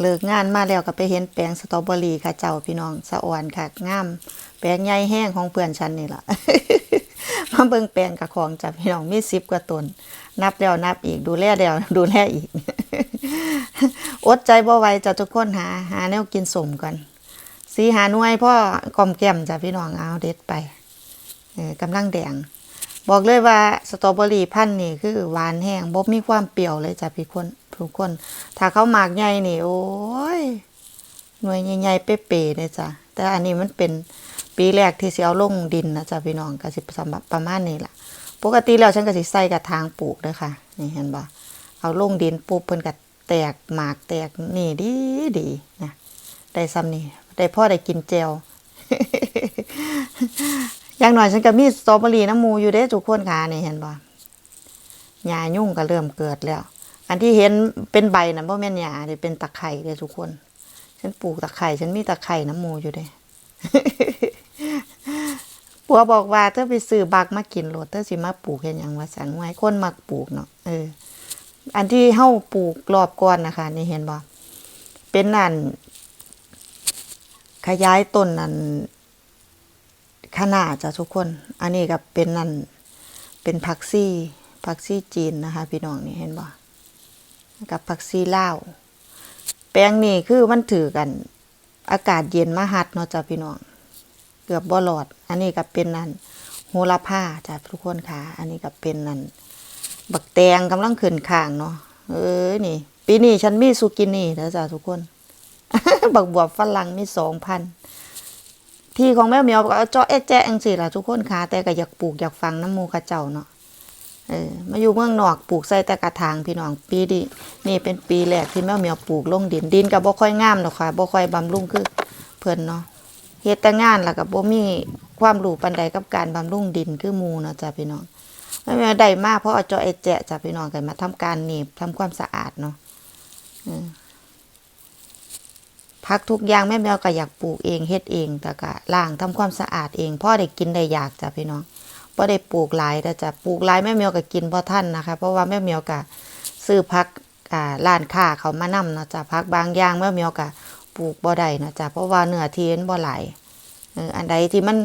เลิกงานมาแล้วก็ไปเห็นแปลงสตรอเบอรี่ค่ะเจ้าพี่น้องสะอ่อนค่ะงาม แปลงใหญ่แห้งของเพื่อนฉันนี่แหละมาเบิ่งแปลงกับของจ้ะพี่น้องมีสิบกว่าตน นับแล้วนับอีกดูแลแล้วดูแลอีก อดใจบ่ไหวจ้ะทุกคนหา หาแนวกินสมกันสีหาหน่วยพ่อกล่อมแก้มจ้ะพี่น้องเอาเด็ดไปกำลังแดง บอกเลยว่าสตรอเบอรี่พันธุ์นี่คือหวานแห้งบ่มีความเปรี้ยวเลยจ้ะพี่คนทุกคน ถ้าเขาหมากใหญ่นี่ โอ้ยหน่วยใหญ่ๆเป๊ะๆเลยจ้ะแต่อันนี้มันเป็นปีแรกที่สิเอาลงดินนะจ้ะพี่น้องก็สิสำหรับประมาณนี้ล่ะ ปกติแล้วฉันก็สิใส่กระถางปลูกเด้อค่ะ นี่เห็นบ่เอาลงดินปุ๊บเพิ่นก็แตกหมากแตกนี่ดีดีนะได้ซ้ำนี่ได้พ่อได้กินแจว อย่างหน่อยฉันก็มีสตรอเบอรี่น้ำมูอยู่เด้ทุกคนค่ะนี่เห็นบ่หญ้ายุ่งก็เริ่มเกิดแล้ว อันที่เห็นเป็นใบน่ะบ่แม่นหญ้าเด้เป็นตะไคร้เด้ทุกคน ฉันปลูกตะไคร้ฉันมีตะไคร้น้ำมูอยู่เด้ปัวบอกว่าเธอไปซื้อบักมากินโหลดเธอสิมาปลูกเห็นอย่างว่าสันไว้คนมักปลูกเนาะเออ อันที่เฮาปลูกรอบก่อนนะคะ นี่เห็นบ่เป็นนั่นขยายต้นนั่น ขนาดจ้ะทุกคน อันนี้กับเป็นนั่นเป็นผักซี่ผักซี่จีนนะคะ พี่น้องนี่เห็นบ่กับผักซี่ลาวแปลงนี่คือมันถือกัน อากาศเย็นมาฮัดเนาะจ้ะพี่น้อง เกือบบ่หลอด อันนี้ก็เป็นนั่นโหระพาจ้ะทุกคนค่ะ อันนี้ก็เป็นนั่นบักแตงกำลังขึ้นข้างเนาะเอ้ยนี่ ปีนี้ฉันมีซูกินี่แล้วจ้ะทุกคน บักบวบฝรั่งมีสองพัน ที่ของแม่เหมียวก็เอาเจาะแอะแจ๊ะจังสิล่ะทุกคนค่ะแต่ก็อยากปลูกอยากฟังน้ำมูกระเจ้าเนาะเออมาอยู่เมืองนอกปลูกใส่แต่กระถางพี่น้องปีนี้นี่เป็นปีแรกที่แม่เหมียวปลูกลงดินดินก็บ่ค่อยงามหรอกค่ะบ่ค่อยบำรุงคือเพิ่นเนาะเฮ็ดแต่งานแล้วก็บ่มีความรู้ปานใดกับการบำรุงดินคือมูเนาะจ้ะพี่น้องไม่มีได้มาเพราะเอาจาะไอแจะจ้ะพี่น้องกันมาทำการหนีบทำความสะอาดเนาะ อืมผักทุกอย่างแม่แมวก็อยากปลูกเองเฮ็ดเองแต่ก็ล้างทำความสะอาดเองพ่อได้กินได้อยากจ้ะพี่น้องบ่ได้ปลูกหลายแต่จะปลูกหลายแม่แมวก็กินบ่ทันนะคะ เพราะว่าแม่แมวก็ซื้อผักอ่าร้านค้าเขามานำเนาะจ้ะผักบางอย่างแม่แมวก็ปลูกบ่ได้เนาะจ้ะเพราะว่าเนื้อที่มันบ่หลายเอออันใดที่มัน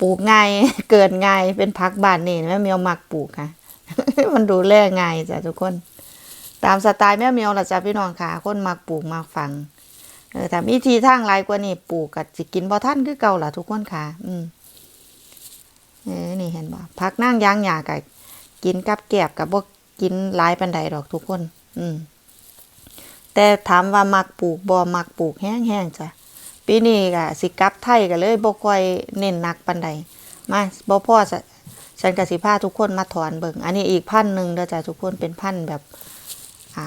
ปลูกง่ายเกิดง่ายเป็นพักบ้านนี่แม่เมียวมักปลูกค่ะ มันดูแลง่ายจ้ะทุกคน ตามสไตล์แม่เมียวล่ะจ้ะพี่น้องค่ะ คนมักปลูกมักฝัง เออแต่มีทีทางหลายกว่านี่ปลูกกับสิกินบ่ท่านคือเก่าล่ะทุกคนค่ะ อืมเออนี่เห็นบ่พักนั่งยางหยากับกินกับแกบกับบ่กินหลายปันใดดอกทุกคน อืมแต่ถามว่ามักปลูกบ่มักปลูกแห้งๆจ้ะปีนี้ก็สิกลับไทยก็เลยบ่ค่อยเน้นหนักปานใดมาบ่พอฉันกสิพาทุกคนมาถอนเบิ่งอันนี้อีกพันธุ์หนึ่งเด้อจ้ะทุกคนเป็นพันธุ์แบบ อ่า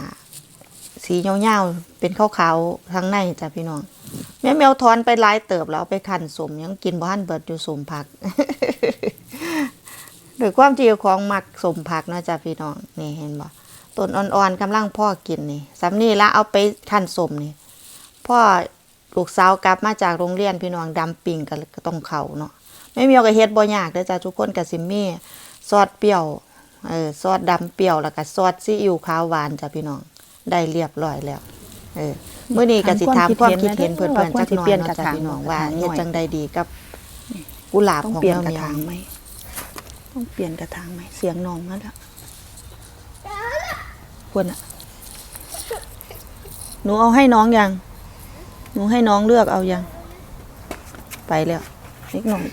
สียาๆเป็นขาวๆทั้งในจ้ะพี่น้อง แม่แมวถอนไปหลายเติบแล้วไปคั่นสมยังกินบ่ทันเบิดอยู่สมผักด้วยความที่ของมักสมผักเนาะจ้ะพี่น้องนี่เห็นบ่ต้นอ่อนๆกำลังพ่อกินนี่สำนี้ละเอาไปคั่นสมนี่พ่อลูกสาวกลับมาจากโรงเรียนพี่น้องดำปิงก็ก็ต้องเขาเนาะไม่มีอาก็เฮ็ดบ่ยากเด้อจ้าทุกคนก็สิมมี่ซอสเปรี้ยวเออซอสดำเปรี้ยวแล้วก็ซอสซีอิ๊วขาวหวานจ้ะพี่น้อง ได้เรียบร้อยแล้ว เออมื้อนี้ก็สิถามความคิดเห็นเพิ่นๆจักหน่อยเนาะจ้ะพี่น้องว่าเฮ็ดจังใดดีกับกุหลาบต้องของเปลี่ยนแมวกระเมียถางไหมต้องเปลี่ยนกระถางไหมเสียงน้องมาแล้วควรอะหนูเอาให้น้องยัง หนูให้น้องเลือกเอายัง ไปแล้วนิดหน่อย